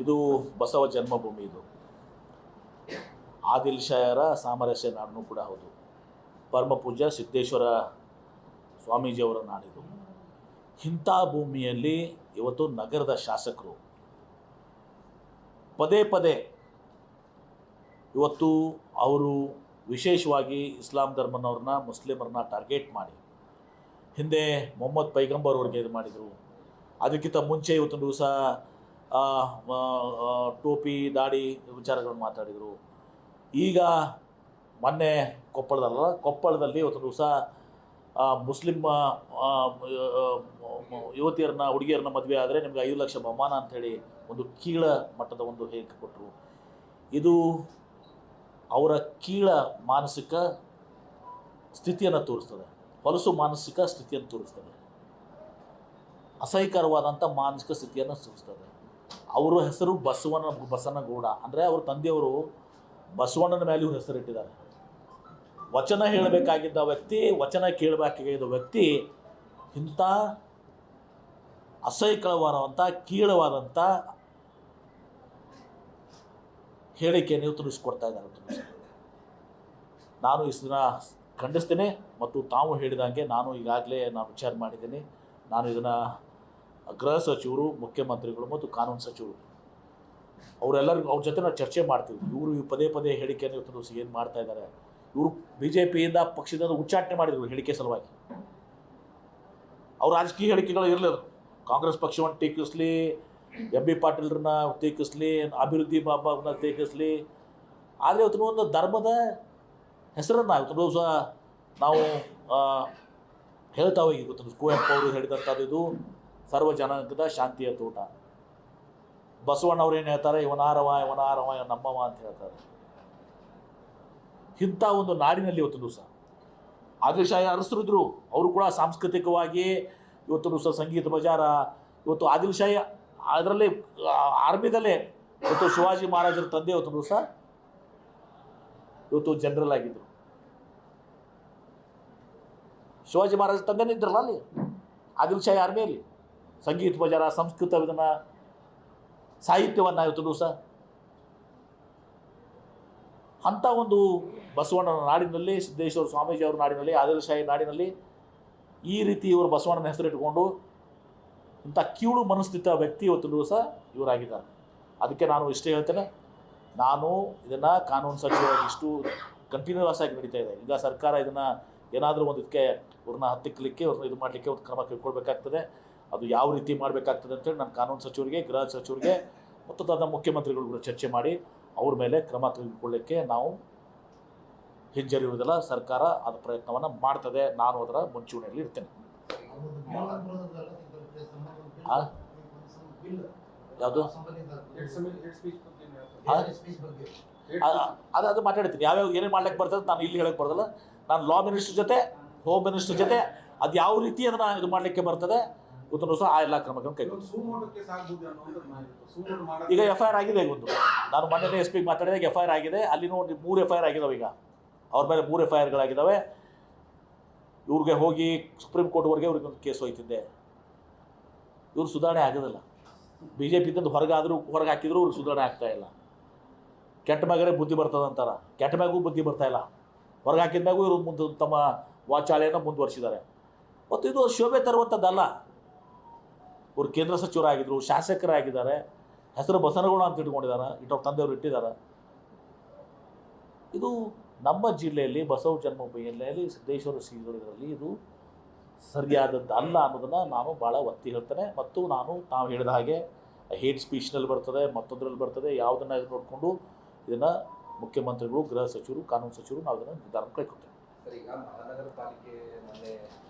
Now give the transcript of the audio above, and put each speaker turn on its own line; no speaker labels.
ಇದು ಬಸವ ಜನ್ಮಭೂಮಿ ಇದು. ಆದಿಲ್ ಶಾಯರ ಸಾಮರಸ್ಯ ನಾಡನ್ನು ಕೂಡ ಹೌದು. ಪರಮ ಪೂಜ್ಯ ಸಿದ್ದೇಶ್ವರ ಸ್ವಾಮೀಜಿಯವರ ನಾಡಿದು. ಇಂಥ ಭೂಮಿಯಲ್ಲಿ ಇವತ್ತು ನಗರದ ಶಾಸಕರು. ಪದೇ ಪದೇ ಇವತ್ತು ಅವರು ವಿಶೇಷವಾಗಿ ಇಸ್ಲಾಂ ಧರ್ಮನವ್ರನ್ನ ಮುಸ್ಲಿಮರನ್ನ ಟಾರ್ಗೆಟ್ ಮಾಡಿ. ಹಿಂದೆ ಮೊಹಮ್ಮದ್ ಪೈಗಂಬರ್ ಅವ್ರಿಗೆ ಇದು ಮಾಡಿದರು. ಅದಕ್ಕಿಂತ ಮುಂಚೆ ಇವತ್ತು ದಿವಸ ಟೋಪಿ, ದಾಡಿ ವಿಚಾರಗಳನ್ನು ಮಾತಾಡಿದರು. ಈಗ ಮೊನ್ನೆ ಕೊಪ್ಪಳದಲ್ಲ, ಕೊಪ್ಪಳದಲ್ಲಿ ಒಂದು ದಿವಸ ಮುಸ್ಲಿಮ್ ಯುವತಿಯರನ್ನ ಹುಡುಗಿಯರನ್ನ ಮದುವೆ ಆದರೆ ನಿಮ್ಗೆ ಐದು ಲಕ್ಷ ಬಹುಮಾನ ಅಂಥೇಳಿ ಒಂದು ಕೀಳ ಮಟ್ಟದ ಒಂದು ಹೇಳಿಕೆ ಕೊಟ್ಟರು ಇದು ಅವರ ಕೀಳ ಮಾನಸಿಕ ಸ್ಥಿತಿಯನ್ನು ತೋರಿಸ್ತದೆ. ಹೊಲಸು ಮಾನಸಿಕ ಸ್ಥಿತಿಯನ್ನು ತೋರಿಸ್ತದೆ. ಅಸಹ್ಯಕರವಾದಂಥ ಮಾನಸಿಕ ಸ್ಥಿತಿಯನ್ನು ತೋರಿಸ್ತದೆ ಅವರ ಹೆಸರು ಬಸವನ ಬಸನಗೌಡ. ಅಂದರೆ ಅವ್ರ ತಂದೆಯವರು ಬಸವಣ್ಣನ ಮೇಲೆ ಹೆಸರಿಟ್ಟಿದ್ದಾರೆ ವಚನ ಹೇಳಬೇಕಾಗಿದ್ದ ವ್ಯಕ್ತಿ, ವಚನ ಕೇಳಬೇಕಾಗಿದ್ದ ವ್ಯಕ್ತಿ, ಇಂಥ ಅಸಹ್ಯಕರವಾದಂಥ ಕೀಳವಾದಂಥ ಹೇಳಿಕೆ ನೀವು ತಿಳಿಸ್ಕೊಡ್ತಾ ಇದ್ದಾರೆ ನಾನು ಇಷ್ಟು ದಿನ ಖಂಡಿಸ್ತೇನೆ ಮತ್ತು ತಾವು ಹೇಳಿದಂಗೆ ನಾನು ಈಗಾಗಲೇ ನಾನು ವಿಚಾರ ಮಾಡಿದ್ದೀನಿ. ನಾನು ಇದನ್ನು ಗೃಹ ಸಚಿವರು, ಮುಖ್ಯಮಂತ್ರಿಗಳು ಮತ್ತು ಕಾನೂನು ಸಚಿವರು. ಅವರೆಲ್ಲರಿಗೂ ಅವ್ರ ಜೊತೆ ನಾವು ಚರ್ಚೆ ಮಾಡ್ತೀವಿ. ಇವರು ಪದೇ ಪದೇ ಹೇಳಿಕೆಯನ್ನು ಇವತ್ತು ದಿವಸ ಏನು ಮಾಡ್ತಾ ಇದ್ದಾರೆ. ಇವರು ಬಿ ಜೆ ಪಿಯಿಂದ ಪಕ್ಷದಿಂದ ಉಚ್ಚಾಟನೆ ಮಾಡಿದರು ಹೇಳಿಕೆ ಸಲುವಾಗಿ. ಅವ್ರ ರಾಜಕೀಯ ಹೇಳಿಕೆಗಳು ಇರಲಿಲ್ಲ. ಕಾಂಗ್ರೆಸ್ ಪಕ್ಷವನ್ನು ಟೀಕಿಸ್ಲಿ, ಎಂ ಬಿ ಪಾಟೀಲ್ರನ್ನ ಟೀಕಿಸ್ಲಿ, ಅಭಿವೃದ್ಧಿ ಬಾಬಾನ ಟೀಕಿಸ್ಲಿ. ಆದರೆ ಇವತ್ತು ಒಂದು ಧರ್ಮದ ಹೆಸರನ್ನು ಇವತ್ತು ದಿವಸ ನಾವು ಹೇಳ್ತಾ ಹೋಗಿ ಇವತ್ತು ಕುವೆಂಪು ಅವರು ಹೇಳಿದಂಥದ್ದು ಇದು. ಸರ್ವ ಜನಾಂಗದ ಶಾಂತಿಯ ತೋಟ. ಏನು ಹೇಳ್ತಾರೆ? ಇವನಾರವ ಇವನಾರವ ಇವ ನಮ್ಮವ ಅಂತ ಹೇಳ್ತಾರೆ. ಇಂಥ ಒಂದು ನಾಡಿನಲ್ಲಿ ಇವತ್ತು ದಿವಸ. ಆದಿಲ್ಶಾಹಿ ಅರಸರಿದ್ರು ಅವರು ಕೂಡ ಸಾಂಸ್ಕೃತಿಕವಾಗಿ ಇವತ್ತು ದಿವಸ ಸಂಗೀತ ಬಜಾರ. ಇವತ್ತು ಆದಿಲ್ಶಾಹಿ ಅದರಲ್ಲಿ, ಆರ್ಮಿದಲ್ಲೇ ಇವತ್ತು ಶಿವಾಜಿ ಮಹಾರಾಜರ ತಂದೆ ಇವತ್ತು ದಿವಸ ಇವತ್ತು ಜನರಲ್ ಆಗಿದ್ದರು ಶಿವಾಜಿ ಮಹಾರಾಜ ತಂದೆನೇ ಇದ್ರಲ್ಲ ಅಲ್ಲಿ? ಆದಿಲ್ಶಾಹಿ ಆರ್ಮಿಯಲ್ಲಿ? ಸಂಗೀತ ಬಜಾರ ಸಂಸ್ಕೃತ ಇದನ್ನು ಸಾಹಿತ್ಯವನ್ನು ಇವತ್ತು ದಿವಸ ಅಂಥ ಒಂದು ಬಸವಣ್ಣನ ನಾಡಿನಲ್ಲಿ, ಸಿದ್ದೇಶ್ವರ ಸ್ವಾಮೀಜಿ ಅವರ ನಾಡಿನಲ್ಲಿ, ಆದಿಲಶಾಹಿ ನಾಡಿನಲ್ಲಿ ಈ ರೀತಿ ಇವರು ಬಸವಣ್ಣನ ಹೆಸರಿಟ್ಕೊಂಡು ಇಂಥ ಕೀಳು ಮನಸ್ಥಿತ ವ್ಯಕ್ತಿ ಇವತ್ತು ದಿವಸ ಇವರಾಗಿದ್ದಾರೆ. ಅದಕ್ಕೆ ನಾನು ಇಷ್ಟೇ ಹೇಳ್ತೇನೆ, ನಾನು ಇದನ್ನು ಕಾನೂನು ಸಚಿವರಾಗಿ ಇಷ್ಟು ಕಂಟಿನ್ಯೂಸ್ ಆಗಿ ನಡೀತಾ ಇದೆ. ಈಗ ಸರ್ಕಾರ ಇದನ್ನು ಏನಾದರೂ ಒಂದು ಇದಕ್ಕೆ, ಇವ್ರನ್ನ ಹತ್ತಿಕ್ಕಲಿಕ್ಕೆ ಅವ್ರನ್ನ ಇದು ಮಾಡಲಿಕ್ಕೆ ಒಂದು ಕ್ರಮ ಕೈಗೊಳ್ಬೇಕಾಗ್ತದೆ. ಅದು ಯಾವ ರೀತಿ ಮಾಡಬೇಕಾಗ್ತದೆ ಅಂತೇಳಿ ನಾನು ಕಾನೂನು ಸಚಿವರಿಗೆ, ಗೃಹ ಸಚಿವರಿಗೆ ಮತ್ತು ತನ್ನ ಮುಖ್ಯಮಂತ್ರಿಗಳು ಕೂಡ ಚರ್ಚೆ ಮಾಡಿ ಅವ್ರ ಮೇಲೆ ಕ್ರಮ ತೆಗೆದುಕೊಳ್ಳಿಕ್ಕೆ ನಾವು ಹಿಂಜರಿಯುವುದಿಲ್ಲ. ಸರ್ಕಾರ ಅದು ಪ್ರಯತ್ನವನ್ನು ಮಾಡ್ತದೆ. ನಾನು ಅದರ ಮುಂಚೂಣಿಯಲ್ಲಿ ಇರ್ತೇನೆ? ಯಾವುದು? ಅದು ಅದು ಮಾತಾಡ್ತೀನಿ. ಯಾವ್ಯಾವ, ಏನೇನು ಮಾಡ್ಲಿಕ್ಕೆ ಬರ್ತದೆ ನಾನು ಇಲ್ಲಿ ಹೇಳಕ್ಕೆ ಬರೋದಿಲ್ಲ. ನಾನು ಲಾ ಮಿನಿಸ್ಟ್ರ್ ಜೊತೆ ಹೋಮ್ ಮಿನಿಸ್ಟ್ರ್ ಜೊತೆ ಅದು ಯಾವ ರೀತಿ ಅದನ್ನು ಇದು ಮಾಡಲಿಕ್ಕೆ ಬರ್ತದೆ ಇವತ್ತು ಸಹ ಆ ಎಲ್ಲ ಕ್ರಮಗಳನ್ನು ಕೈಗೊಂಡು ಈಗ ಎಫ್ ಐ ಆರ್ ಆಗಿದೆ ಒಂದು. ನಾನು ಮೊನ್ನೆ ಎಸ್ ಪಿಗೆ ಮಾತಾಡಿದಾಗ ಎಫ್ ಐ ಆರ್ ಆಗಿದೆ. ಅಲ್ಲಿ ನೋಡಿ, ಮೂರು ಎಫ್ ಐ ಆರ್ ಆಗಿದಾವೆ ಈಗ. ಅವ್ರ ಮೇಲೆ ಮೂರು ಎಫ್ ಐ ಆರ್ಗಳಾಗಿದ್ದಾವೆ ಇವ್ರಿಗೆ ಹೋಗಿ ಸುಪ್ರೀಂ ಕೋರ್ಟ್ವರೆಗೆ ಇವ್ರಿಗೆ ಒಂದು ಕೇಸ್ ಹೋಯ್ತಿದ್ದೆ. ಇವ್ರು ಸುಧಾರಣೆ ಆಗೋದಿಲ್ಲ. ಬಿ ಜೆ ಪಿದಿಂದ ಹೊರಗಾದರೂ ಹೊರಗೆ ಹಾಕಿದ್ರು ಇವ್ರಿಗೆ ಸುಧಾರಣೆ ಆಗ್ತಾ ಇಲ್ಲ. ಕೆಟ್ಟ ಮ್ಯಾಗರೆ ಬುದ್ಧಿ ಬರ್ತದೆ ಅಂತಾರೆ ಕೆಟ್ಟ ಮ್ಯಾಗೂ ಬುದ್ಧಿ ಬರ್ತಾ ಇಲ್ಲ. ಹೊರಗೆ ಹಾಕಿದ ಮ್ಯಾಗೂ ಇವರು ಮುಂದೆ ತಮ್ಮ ವಾಚಾಲಯನ ಮುಂದುವರಿಸಿದ್ದಾರೆ. ಮತ್ತು ಇದು ಶೋಭೆ ತರುವಂಥದ್ದಲ್ಲ ಇವರು ಕೇಂದ್ರ ಸಚಿವರಾಗಿದ್ದರು ಶಾಸಕರಾಗಿದ್ದಾರೆ, ಹೆಸರು ಬಸನಗೌಡ ಅಂತ ಇಟ್ಕೊಂಡಿದ್ದಾರೆ ಇಟ್ಟವ್ರ ತಂದೆಯವರು ಇಟ್ಟಿದ್ದಾರೆ. ಇದು ನಮ್ಮ ಜಿಲ್ಲೆಯಲ್ಲಿ, ಬಸವ ಜನ್ಮಭೂಮಿಯಲ್ಲಿ, ಸಿದ್ದೇಶ್ವರ ಶ್ರೀಗಳಿದರಲ್ಲಿ ಇದು ಸರಿಯಾದದ್ದು ಅಲ್ಲ ಅನ್ನೋದನ್ನು ನಾನು ಭಾಳ ಒತ್ತಿ ಹೇಳ್ತೇನೆ. ಮತ್ತು ನಾನು, ತಾವು ಹೇಳಿದ ಹಾಗೆ ಹೇಟ್ ಸ್ಪೀಚ್ನಲ್ಲಿ ಬರ್ತದೆ, ಮತ್ತೊಂದರಲ್ಲಿ ಬರ್ತದೆ, ಯಾವುದನ್ನು ನೋಡಿಕೊಂಡು ಇದನ್ನು ಮುಖ್ಯಮಂತ್ರಿಗಳು, ಗೃಹ ಸಚಿವರು, ಕಾನೂನು ಸಚಿವರು ನಾವು ಇದನ್ನು ನಿರ್ಧಾರ ಕೈಗೊಳ್ತೇವೆ